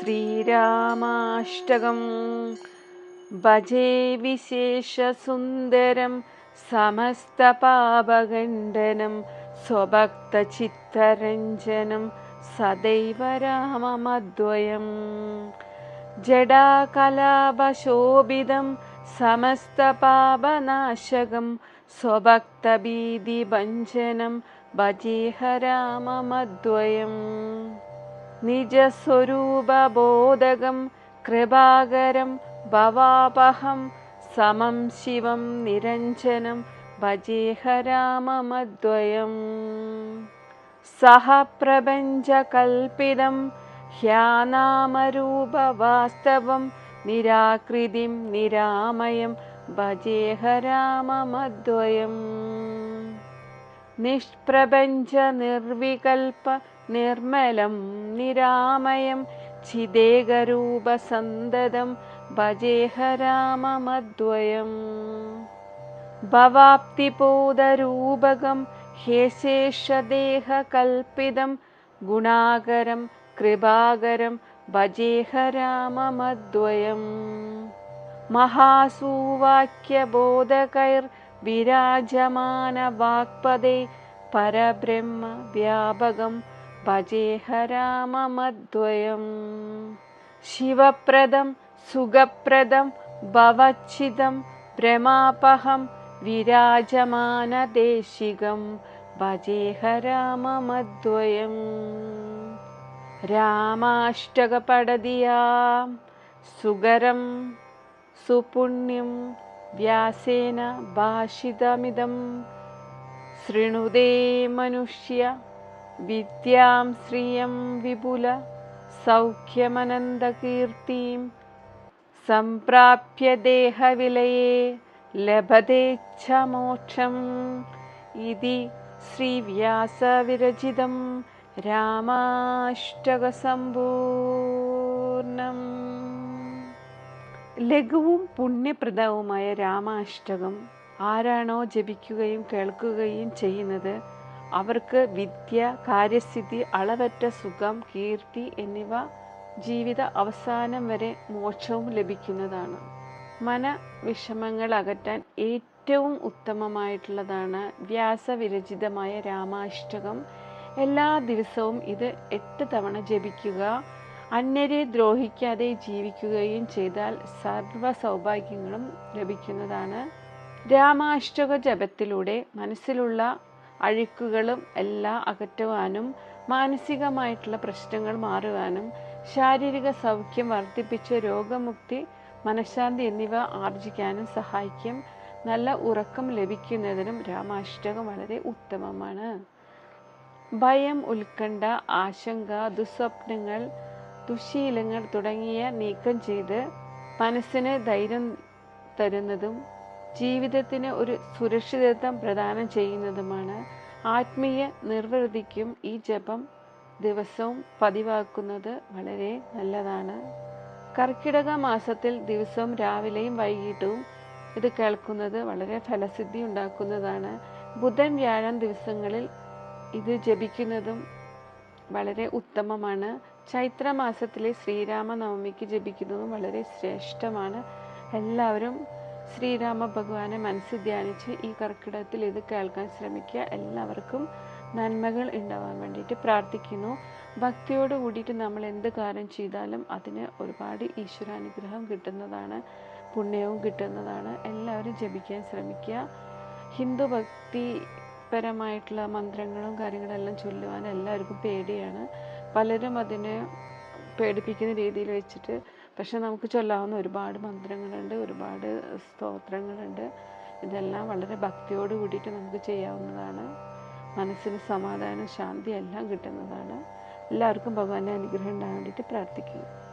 श्रीरामाष्टकं भजे विशेषसुन्दरं समस्तपापगण्डनं स्वभक्तचित्तरञ्जनं सदैव राममद्वयं जडाकलापशोभितं समस्तपापनाशकं स्वभक्तभीतिभञ्जनं भजेह राममद्वयम् निजस्वरूपबोधकं कृपाकरं भवापहं समं शिवं निरञ्जनं भजेहराममद्वयम् भजेहरामद्वयम् सहप्रभञ्चकल्पितं ह्यानामरूपवास्तवं निराकृतिं निरामयं भजेहरामद्वयम् निष्प्रभञ्चनिर्विकल्प निर्मलं निरामयं चिदेकरूपसन्ददं भजेहराममद्वयम् भवाप्तिबोधरूपगं कल्पितं गुणाकरं कृपाकरं भजेहराममद्वयम् महासुवाक्यबोधकैर्विराजमानवाग्पदे परब्रह्म व्यापकम् भजेह राममद्वयं शिवप्रदं सुखप्रदं भवच्छिदं भ्रमापहं विराजमानदेशिगं भजेह भजेहरामद्वयं रामाष्टगपडदियां सुगरं सुपुण्यं व्यासेन भाषितमिदं शृणुदे मनुष्य വിദ്യാം ശ്രിയം വിപുല സൗഖ്യമനന്തകീർത്തിം. സംപ്രാപ്യ ദേഹവിലയെ ലഭതേച്ഛമോക്ഷം ഇതി ശ്രീവ്യാസവിരചിതം രാമാഷ്ടകസമ്പൂർണം ലഘുവും പുണ്യപ്രദവുമായ രാമാഷ്ടകം ആരാണോ ജപിക്കുകയും കേൾക്കുകയും ചെയ്യുന്നത് അവർക്ക് വിദ്യ കാര്യസ്ഥിതി അളവറ്റ സുഖം കീർത്തി എന്നിവ ജീവിത അവസാനം വരെ മോക്ഷവും ലഭിക്കുന്നതാണ്. മന വിഷമങ്ങൾ അകറ്റാൻ ഏറ്റവും ഉത്തമമായിട്ടുള്ളതാണ് വ്യാസവിരചിതമായ രാമാഷ്ടകം. എല്ലാ ദിവസവും ഇത് എട്ട് തവണ ജപിക്കുക അന്യരെ ദ്രോഹിക്കാതെ ജീവിക്കുകയും ചെയ്താൽ സർവ സൗഭാഗ്യങ്ങളും ലഭിക്കുന്നതാണ്. രാമാഷ്ടക ജപത്തിലൂടെ മനസ്സിലുള്ള അഴുക്കുകളും എല്ലാം അകറ്റുവാനും മാനസികമായിട്ടുള്ള പ്രശ്നങ്ങൾ മാറുവാനും ശാരീരിക സൗഖ്യം വർദ്ധിപ്പിച്ച് രോഗമുക്തി മനഃശാന്തി എന്നിവ ആർജിക്കാനും സഹായിക്കും. നല്ല ഉറക്കം ലഭിക്കുന്നതിനും രാമാഷ്ടകം വളരെ ഉത്തമമാണ്. ഭയം ഉത്കണ്ഠ ആശങ്ക ദുസ്വപ്നങ്ങൾ ദുശീലങ്ങൾ തുടങ്ങിയ നീക്കം ചെയ്ത് മനസ്സിന് ധൈര്യം തരുന്നതും ജീവിതത്തിന് ഒരു സുരക്ഷിതത്വം പ്രദാനം ചെയ്യുന്നതുമാണ്. ആത്മീയ നിർവൃതിക്കും ഈ ജപം ദിവസവും പതിവാക്കുന്നത് വളരെ നല്ലതാണ്. കർക്കിടക മാസത്തിൽ ദിവസവും രാവിലെയും വൈകിട്ടും ഇത് കേൾക്കുന്നത് വളരെ ഫലസിദ്ധി ഉണ്ടാക്കുന്നതാണ്. ബുധൻ വ്യാഴം ദിവസങ്ങളിൽ ഇത് ജപിക്കുന്നതും വളരെ ഉത്തമമാണ്. ചൈത്രമാസത്തിലെ ശ്രീരാമനവമിക്ക് ജപിക്കുന്നതും വളരെ ശ്രേഷ്ഠമാണ്. എല്ലാവരും ശ്രീരാമ ഭഗവാനെ മനസ്സിൽ ധ്യാനിച്ച് ഈ കർക്കിടകത്തിൽ ഇത് കേൾക്കാൻ ശ്രമിക്കുക. എല്ലാവർക്കും നന്മകൾ ഉണ്ടാവാൻ വേണ്ടിയിട്ട് പ്രാർത്ഥിക്കുന്നു. ഭക്തിയോട് കൂടിയിട്ട് നമ്മൾ എന്ത് കാര്യം ചെയ്താലും അതിന് ഒരുപാട് ഈശ്വരാനുഗ്രഹം കിട്ടുന്നതാണ് പുണ്യവും കിട്ടുന്നതാണ്. എല്ലാവരും ജപിക്കാൻ ശ്രമിക്കുക. ഹിന്ദു ഭക്തി ഭക്തിപരമായിട്ടുള്ള മന്ത്രങ്ങളും കാര്യങ്ങളെല്ലാം ചൊല്ലുവാൻ എല്ലാവർക്കും പേടിയാണ്. പലരും അതിനെ പേടിപ്പിക്കുന്ന രീതിയിൽ വെച്ചിട്ട് പക്ഷെ നമുക്ക് ചൊല്ലാവുന്ന ഒരുപാട് മന്ത്രങ്ങളുണ്ട് ഒരുപാട് സ്തോത്രങ്ങളുണ്ട്. ഇതെല്ലാം വളരെ ഭക്തിയോട് കൂടിയിട്ട് നമുക്ക് ചെയ്യാവുന്നതാണ്. മനസ്സിന് സമാധാനം ശാന്തി എല്ലാം കിട്ടുന്നതാണ്. എല്ലാവർക്കും ഭഗവാന്റെ അനുഗ്രഹം ഉണ്ടാകാൻ വേണ്ടിയിട്ട് പ്രാർത്ഥിക്കുന്നു.